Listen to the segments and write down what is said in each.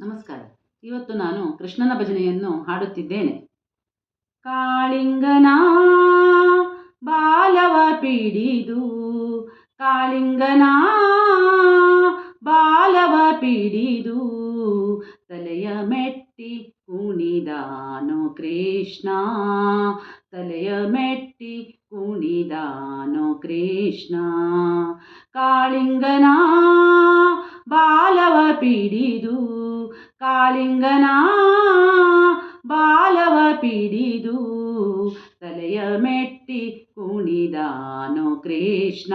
ನಮಸ್ಕಾರ. ಇವತ್ತು ನಾನು ಕೃಷ್ಣನ ಭಜನೆಯನ್ನು ಹಾಡುತ್ತಿದ್ದೇನೆ. ಕಾಳಿಂಗನ ಬಾಲವ ಪೀಡಿದು, ಕಾಳಿಂಗನ ಬಾಲವ ಪೀಡಿದು, ತಲೆಯ ಮೆಟ್ಟಿ ಕುಣಿದಾನು ಕೃಷ್ಣ, ತಲೆಯ ಮೆಟ್ಟಿ ಕುಣಿದಾನು ಕೃಷ್ಣ, ಕಾಳಿಂಗನ ಬಾಲವ ಪಿಡಿದು ಕಾಳಿಂಗನ ಬಾಲವ ಪಿಡಿದು ತಲೆಯ ಮೆಟ್ಟಿ ಕುಣಿದಾನು ಕೃಷ್ಣ.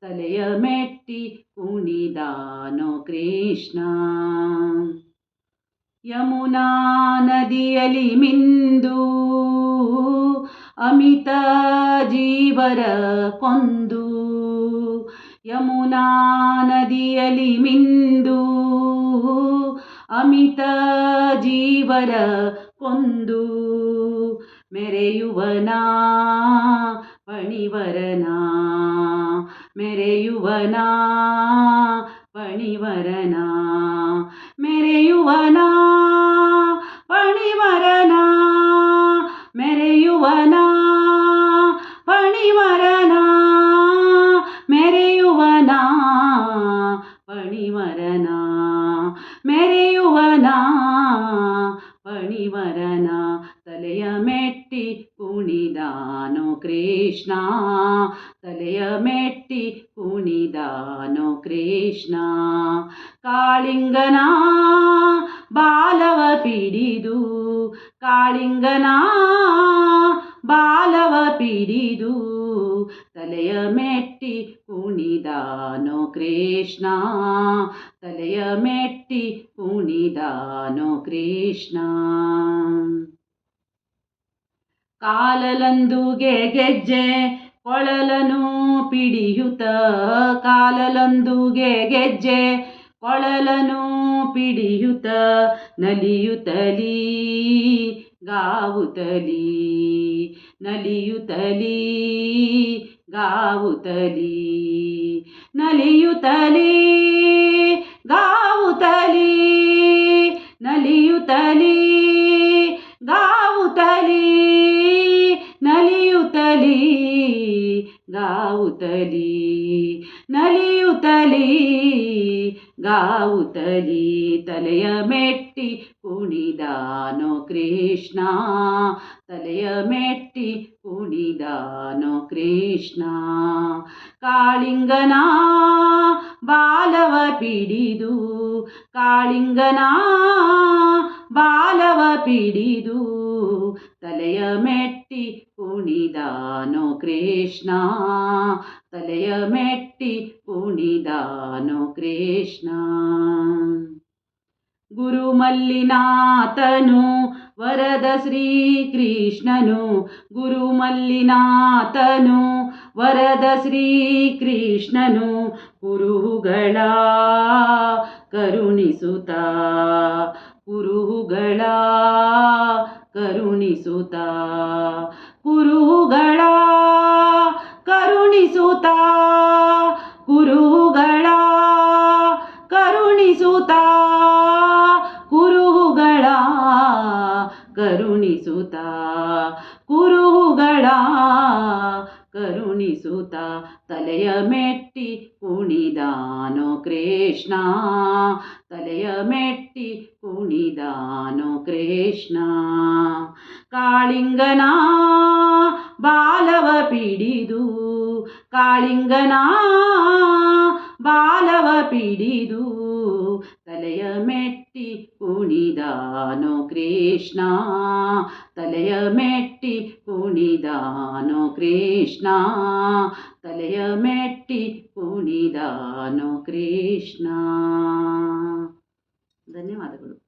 ತಲೆಯ ಮೆಟ್ಟಿ ಕುಣಿದಾನು ಕೃಷ್ಣ. ಯಮುನಾ ನದಿಯಲಿ ಮಿಂದು ಅಮಿತ ಜೀವರ ಕೊಂದು. ಯಮುನಾ ನದಿಯಲಿ ಮಿಂದು ಅಮಿತ ಜೀವರ ಕೊಂದು ಮೆರೆಯುವನ ಪಣಿವರನ ಮೆರೆಯುವನ ಪಣಿವರನ ಮೆರೆಯುವನ ಪಣಿವರನ ತಲೆಯ ಮೆಟ್ಟಿ ಕುಣಿದಾನೋ ಕೃಷ್ಣ. ತಲೆಯ ಮೆಟ್ಟಿ ಕುಣಿದಾನೋ ಕೃಷ್ಣ. ಕಾಳಿಂಗನ ಬಾಲವ ಪಿಡಿದು, ಕಾಳಿಂಗನ ಬಾಲವ ಪಿಡಿದು ತಲೆಯ ಮೆಟ್ಟಿ ಕುಣಿದಾನು ಕೃಷ್ಣ. ತಲೆಯ ಮೆಟ್ಟಿ ಕುಣಿದಾನು ಕೃಷ್ಣ. ಕಾಲಲಂದುಗೆ ಗೆಜ್ಜೆ ಕೊಳಲನು ಪಿಡಿಯುತ. ಕಾಲಲಂದುಗೆ ಗೆಜ್ಜೆ ಕೊಳಲನು ಪಿಡಿಯುತ. ನಲಿಯುತ್ತಲೀ ಗಾವುತಲಿ ನಲಿಯುತ್ತಲೀ ಗಾವುತಲಿ ನಲಿಯುತಲಿ ಗಾವುತಲಿ ನಲಿಯುತಲಿ ಗಾವುತಲಿ ನಲಿಯುತಲಿ ಗಾವುತಲಿ ನಲಿಯುತ್ತಲೀ ಗಾವುತಲಿ ತಲೆಯ ಮೆಟ್ಟಿ ಕುಣಿದಾನೋ ಕೃಷ್ಣ. ತಲೆಯ ಮೆಟ್ಟಿ ಕುಣಿದಾನೋ ಕೃಷ್ಣ. ಕಾಳಿಂಗನ ಬಾಲವ ಪಿಡಿದು ಕಾಳಿಂಗನ ಬಾಲವ ಪಿಡಿದು ತಲೆಯ ಮೆಟ್ಟಿ ಕುಣಿದಾನು ಕೃಷ್ಣ. ತಲೆಯ ಮೆಟ್ಟಿ ಕುಣಿದಾನು ಕೃಷ್ಣ. ಗುರುಮಲ್ಲಿನಾಥನು ವರದ ಶ್ರೀಕೃಷ್ಣನು ಗುರುಮಲ್ಲಿನಾಥನು ವರದ ಶ್ರೀಕೃಷ್ಣನು ಕುರುಹುಗಳ ಕರುಣಿಸುತ್ತ, ಕುರುಹುಗಳ ಕರುಣಿಸುತ್ತ. ಕುರುಗಳ ಕರುಣಿಸುತ್ತ. ಕುರುಗಳ ಕರುಣಿಸುತ್ತ. ಕುರುಹುಗಳ ಕರುಣಿಸುತ್ತ. ಕುರುಹುಗಳ ಕರುಣಿಸುತ್ತ ತಲೆಯ ಮೆಟ್ಟಿ ಕುಣಿದಾನೋ ಕೃಷ್ಣ. ತಲೆಯ ಮೆಟ್ಟಿ ಕುಣಿದಾನೋ ಕೃಷ್ಣ. ಕಾಳಿಂಗನ ಬಾಲವ ಪಿಡಿದು, ಕಾಳಿಂಗನ ಬಾಲವ ಪಿಡಿದು, ತಲೆಯ ಕುಣಿದಾನು ಕೃಷ್ಣ? ತಲೆಯ ಮೆಟ್ಟಿ ಕುಣಿದಾನೋ ಕೃಷ್ಣ? ತಲೆಯ ಮೆಟ್ಟಿ ಕುಣಿದಾನೋ ಕೃಷ್ಣ? ಧನ್ಯವಾದಗಳು.